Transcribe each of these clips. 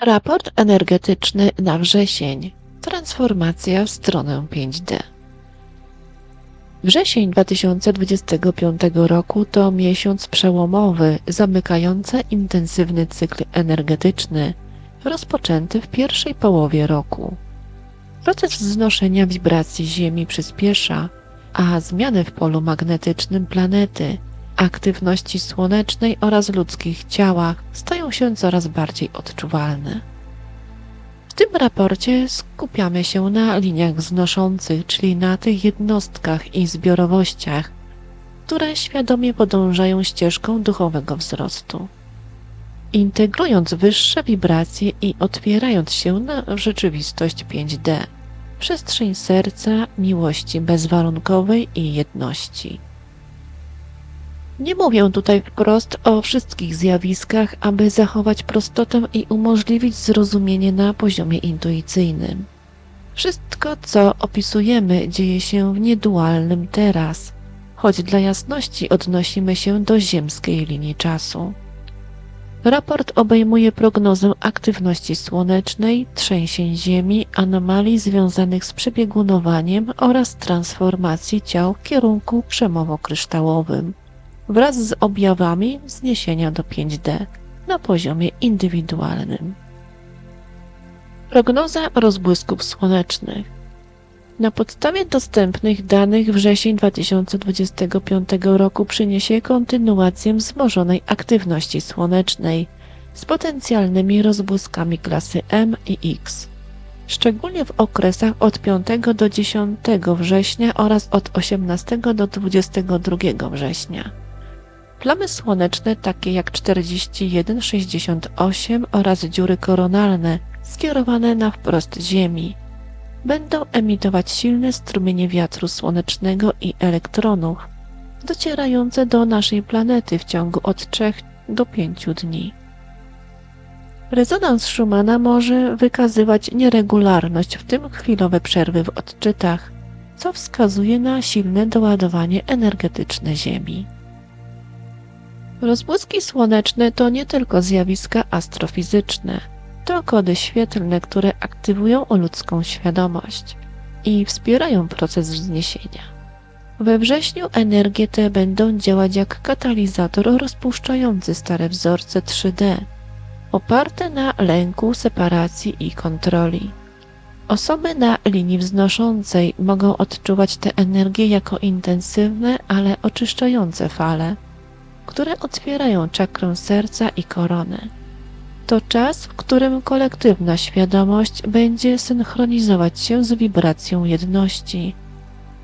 Raport energetyczny na wrzesień. Transformacja w stronę 5D. Wrzesień 2025 roku to miesiąc przełomowy, zamykający intensywny cykl energetyczny, rozpoczęty w pierwszej połowie roku. Proces wznoszenia wibracji Ziemi przyspiesza, a zmiany w polu magnetycznym planety, aktywności słonecznej oraz ludzkich ciałach stają się coraz bardziej odczuwalne. W tym raporcie skupiamy się na liniach wznoszących, czyli na tych jednostkach i zbiorowościach, które świadomie podążają ścieżką duchowego wzrostu. Integrując wyższe wibracje i otwierając się na rzeczywistość 5D, przestrzeń serca, miłości bezwarunkowej i jedności. Nie mówię tutaj wprost o wszystkich zjawiskach, aby zachować prostotę i umożliwić zrozumienie na poziomie intuicyjnym. Wszystko, co opisujemy, dzieje się w niedualnym teraz, choć dla jasności odnosimy się do ziemskiej linii czasu. Raport obejmuje prognozę aktywności słonecznej, trzęsień Ziemi, anomalii związanych z przebiegunowaniem oraz transformacji ciał w kierunku przemowo-kryształowym wraz z objawami zniesienia do 5D na poziomie indywidualnym. Prognoza rozbłysków słonecznych. Na podstawie dostępnych danych wrzesień 2025 roku przyniesie kontynuację wzmożonej aktywności słonecznej z potencjalnymi rozbłyskami klasy M i X, szczególnie w okresach od 5 do 10 września oraz od 18 do 22 września. Plamy słoneczne takie jak 4168 oraz dziury koronalne skierowane na wprost Ziemi będą emitować silne strumienie wiatru słonecznego i elektronów docierające do naszej planety w ciągu od 3 do 5 dni. Rezonans Schumana może wykazywać nieregularność, w tym chwilowe przerwy w odczytach, co wskazuje na silne doładowanie energetyczne Ziemi. Rozbłyski słoneczne to nie tylko zjawiska astrofizyczne, to kody świetlne, które aktywują ludzką świadomość i wspierają proces wzniesienia. We wrześniu energie te będą działać jak katalizator rozpuszczający stare wzorce 3D, oparte na lęku, separacji i kontroli. Osoby na linii wznoszącej mogą odczuwać te energie jako intensywne, ale oczyszczające fale które otwierają czakrę serca i koronę. To czas, w którym kolektywna świadomość będzie synchronizować się z wibracją jedności,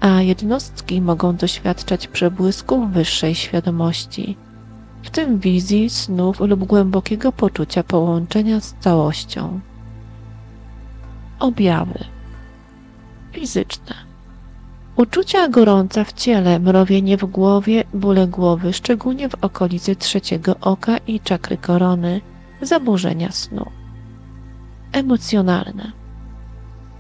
a jednostki mogą doświadczać przebłysków wyższej świadomości, w tym wizji, snów lub głębokiego poczucia połączenia z całością. Objawy fizyczne Uczucia gorąca w ciele, mrowienie w głowie, bóle głowy, szczególnie w okolicy trzeciego oka i czakry korony, zaburzenia snu. Emocjonalne.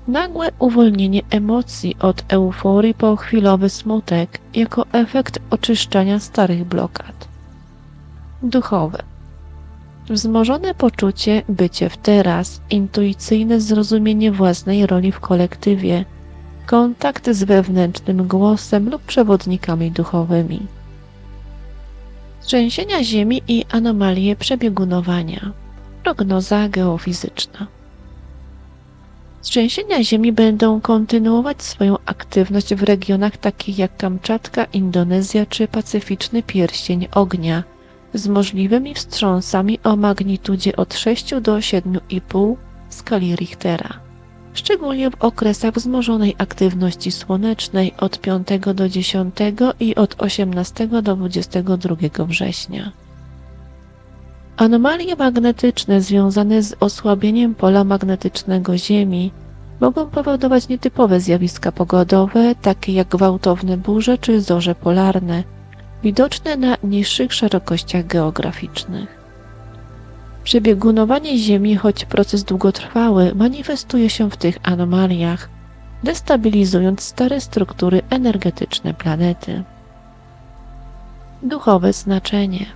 Nagłe uwolnienie emocji od euforii po chwilowy smutek jako efekt oczyszczania starych blokad. Duchowe. Wzmożone poczucie bycie w teraz, intuicyjne zrozumienie własnej roli w kolektywie – kontakt z wewnętrznym głosem lub przewodnikami duchowymi. Trzęsienia Ziemi i anomalie przebiegunowania. Prognoza geofizyczna. Trzęsienia Ziemi będą kontynuować swoją aktywność w regionach takich jak Kamczatka, Indonezja czy Pacyficzny Pierścień Ognia z możliwymi wstrząsami o magnitudzie od 6 do 7,5 skali Richtera szczególnie w okresach wzmożonej aktywności słonecznej od 5 do 10 i od 18 do 22 września. Anomalie magnetyczne związane z osłabieniem pola magnetycznego Ziemi mogą powodować nietypowe zjawiska pogodowe, takie jak gwałtowne burze czy zorze polarne, widoczne na niższych szerokościach geograficznych. Przebiegunowanie Ziemi, choć proces długotrwały, manifestuje się w tych anomaliach, destabilizując stare struktury energetyczne planety. Duchowe znaczenie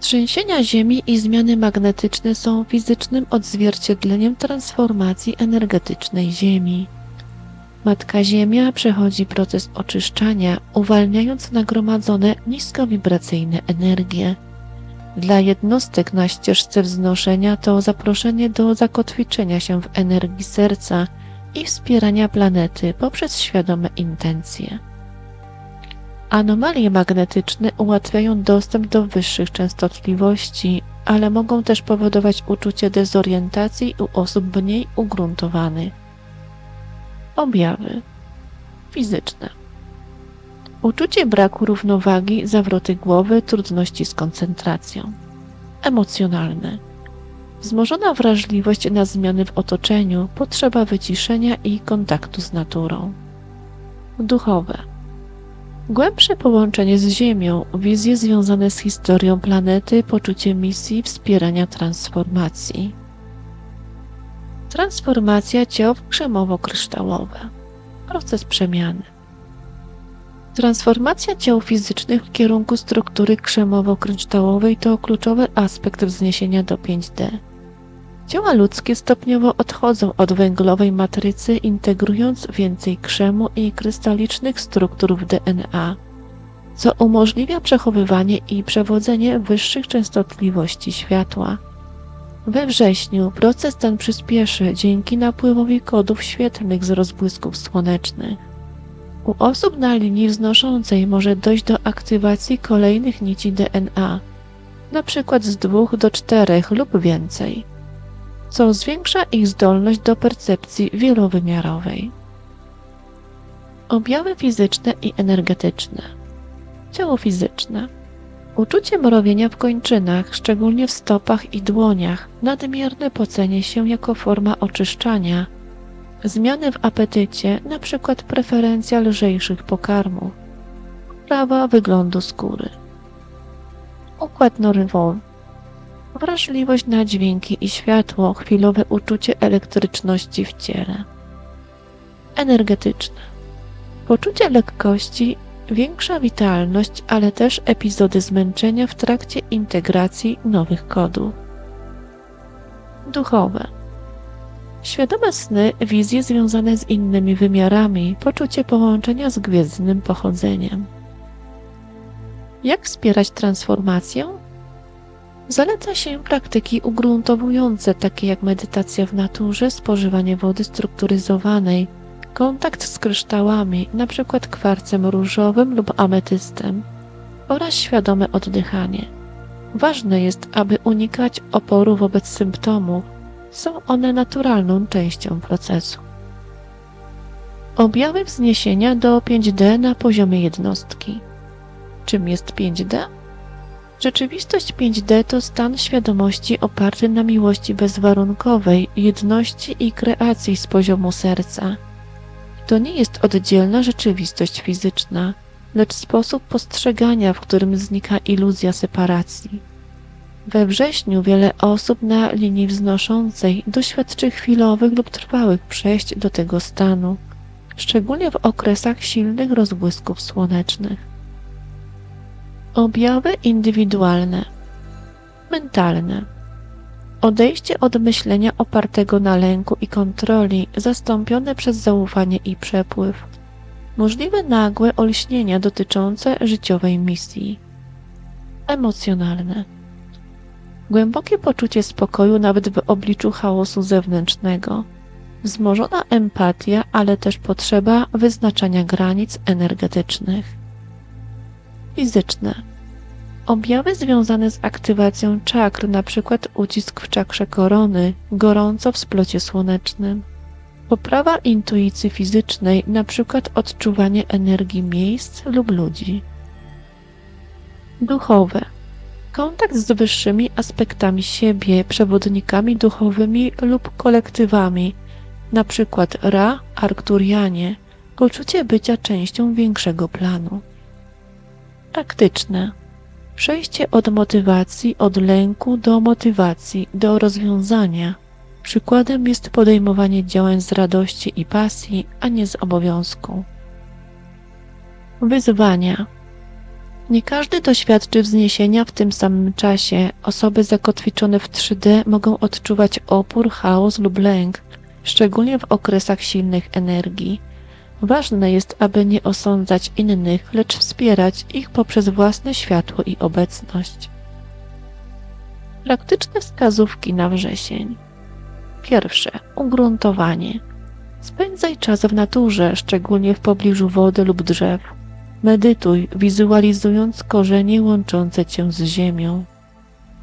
Trzęsienia Ziemi i zmiany magnetyczne są fizycznym odzwierciedleniem transformacji energetycznej Ziemi. Matka Ziemia przechodzi proces oczyszczania, uwalniając nagromadzone niskowibracyjne energie. Dla jednostek na ścieżce wznoszenia to zaproszenie do zakotwiczenia się w energii serca i wspierania planety poprzez świadome intencje. Anomalie magnetyczne ułatwiają dostęp do wyższych częstotliwości, ale mogą też powodować uczucie dezorientacji u osób mniej ugruntowanych. Objawy fizyczne. Uczucie braku równowagi, zawroty głowy, trudności z koncentracją. Emocjonalne. Wzmożona wrażliwość na zmiany w otoczeniu, potrzeba wyciszenia i kontaktu z naturą. Duchowe. Głębsze połączenie z Ziemią, wizje związane z historią planety, poczucie misji, wspierania transformacji. Transformacja ciał w krzemowo-kryształowe. Proces przemiany. Transformacja ciał fizycznych w kierunku struktury krzemowo-kryształowej to kluczowy aspekt wzniesienia do 5D. Ciała ludzkie stopniowo odchodzą od węglowej matrycy, integrując więcej krzemu i krystalicznych struktur w DNA, co umożliwia przechowywanie i przewodzenie wyższych częstotliwości światła. We wrześniu proces ten przyspieszy dzięki napływowi kodów świetlnych z rozbłysków słonecznych. U osób na linii wznoszącej może dojść do aktywacji kolejnych nici DNA, na przykład z dwóch do czterech lub więcej, co zwiększa ich zdolność do percepcji wielowymiarowej. Objawy fizyczne i energetyczne. Ciało fizyczne. Uczucie mrowienia w kończynach, szczególnie w stopach i dłoniach, nadmierne pocenie się jako forma oczyszczania, zmiany w apetycie, np. preferencja lżejszych pokarmów, prawa wyglądu skóry. Układ nerwowy. Wrażliwość na dźwięki i światło, chwilowe uczucie elektryczności w ciele. Energetyczne. Poczucie lekkości, większa witalność, ale też epizody zmęczenia w trakcie integracji nowych kodów. Duchowe. Świadome sny, wizje związane z innymi wymiarami, poczucie połączenia z gwiezdnym pochodzeniem. Jak wspierać transformację? Zaleca się praktyki ugruntowujące, takie jak medytacja w naturze, spożywanie wody strukturyzowanej, kontakt z kryształami, np. kwarcem różowym lub ametystem, oraz świadome oddychanie. Ważne jest, aby unikać oporu wobec symptomów, są one naturalną częścią procesu. Objawy wzniesienia do 5D na poziomie jednostki. Czym jest 5D? Rzeczywistość 5D to stan świadomości oparty na miłości bezwarunkowej, jedności i kreacji z poziomu serca. To nie jest oddzielna rzeczywistość fizyczna, lecz sposób postrzegania, w którym znika iluzja separacji. We wrześniu wiele osób na linii wznoszącej doświadczy chwilowych lub trwałych przejść do tego stanu, szczególnie w okresach silnych rozbłysków słonecznych. Objawy indywidualne, mentalne. Odejście od myślenia opartego na lęku i kontroli, zastąpione przez zaufanie i przepływ. Możliwe nagłe olśnienia dotyczące życiowej misji. Emocjonalne Głębokie poczucie spokoju nawet w obliczu chaosu zewnętrznego. Wzmożona empatia, ale też potrzeba wyznaczania granic energetycznych. Fizyczne. Objawy związane z aktywacją czakr, np. ucisk w czakrze korony, gorąco w splocie słonecznym. Poprawa intuicji fizycznej, np. odczuwanie energii miejsc lub ludzi. Duchowe Kontakt z wyższymi aspektami siebie, przewodnikami duchowymi lub kolektywami, przykład Ra, Arkturianie, poczucie bycia częścią większego planu. Praktyczne. Przejście od motywacji, od lęku do motywacji, do rozwiązania. Przykładem jest podejmowanie działań z radości i pasji, a nie z obowiązku. Wyzwania Nie każdy doświadczy wzniesienia w tym samym czasie. Osoby zakotwiczone w 3D mogą odczuwać opór, chaos lub lęk, szczególnie w okresach silnych energii. Ważne jest, aby nie osądzać innych, lecz wspierać ich poprzez własne światło i obecność. Praktyczne wskazówki na wrzesień. Pierwsze. Ugruntowanie. Spędzaj czas w naturze, szczególnie w pobliżu wody lub drzew. Medytuj, wizualizując korzenie łączące cię z ziemią.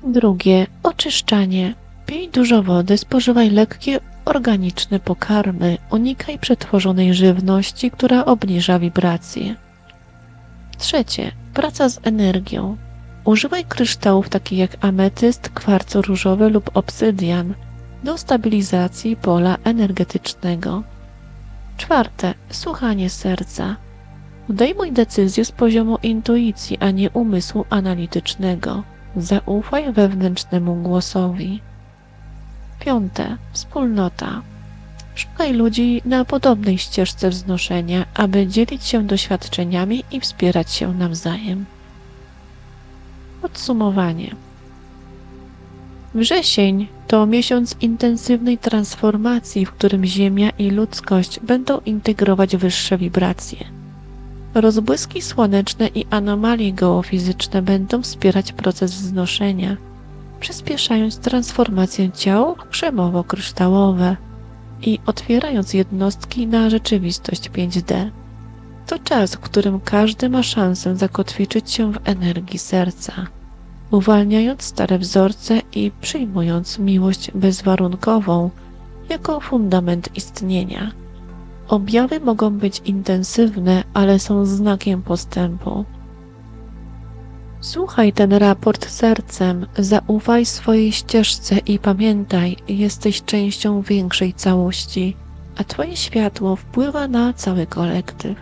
Drugie. Oczyszczanie. Pij dużo wody, spożywaj lekkie, organiczne pokarmy. Unikaj przetworzonej żywności, która obniża wibracje. Trzecie. Praca z energią. Używaj kryształów takich jak ametyst, kwarco różowy lub obsydian do stabilizacji pola energetycznego. Czwarte. Słuchanie serca. Podejmuj decyzje z poziomu intuicji, a nie umysłu analitycznego. Zaufaj wewnętrznemu głosowi. Piąte. Wspólnota. Szukaj ludzi na podobnej ścieżce wznoszenia, aby dzielić się doświadczeniami i wspierać się nawzajem. Podsumowanie. Wrzesień to miesiąc intensywnej transformacji, w którym Ziemia i ludzkość będą integrować wyższe wibracje. Rozbłyski słoneczne i anomalie geofizyczne będą wspierać proces wznoszenia, przyspieszając transformację ciał krzemowo-kryształowe i otwierając jednostki na rzeczywistość 5D. To czas, w którym każdy ma szansę zakotwiczyć się w energii serca, uwalniając stare wzorce i przyjmując miłość bezwarunkową jako fundament istnienia. Objawy mogą być intensywne, ale są znakiem postępu. Słuchaj ten raport sercem, zaufaj swojej ścieżce i pamiętaj, jesteś częścią większej całości, a Twoje światło wpływa na cały kolektyw.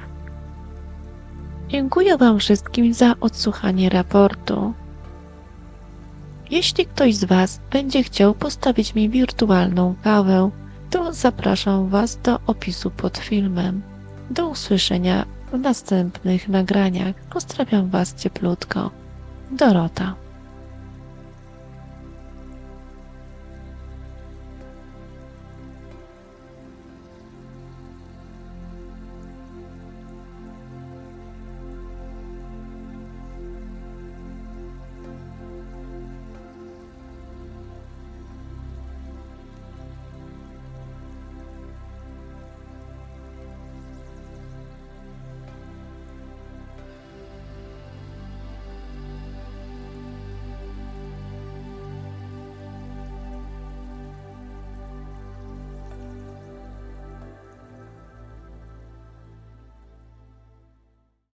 Dziękuję Wam wszystkim za odsłuchanie raportu. Jeśli ktoś z Was będzie chciał postawić mi wirtualną kawę, to zapraszam Was do opisu pod filmem. Do usłyszenia w następnych nagraniach. Pozdrawiam Was cieplutko. Dorota.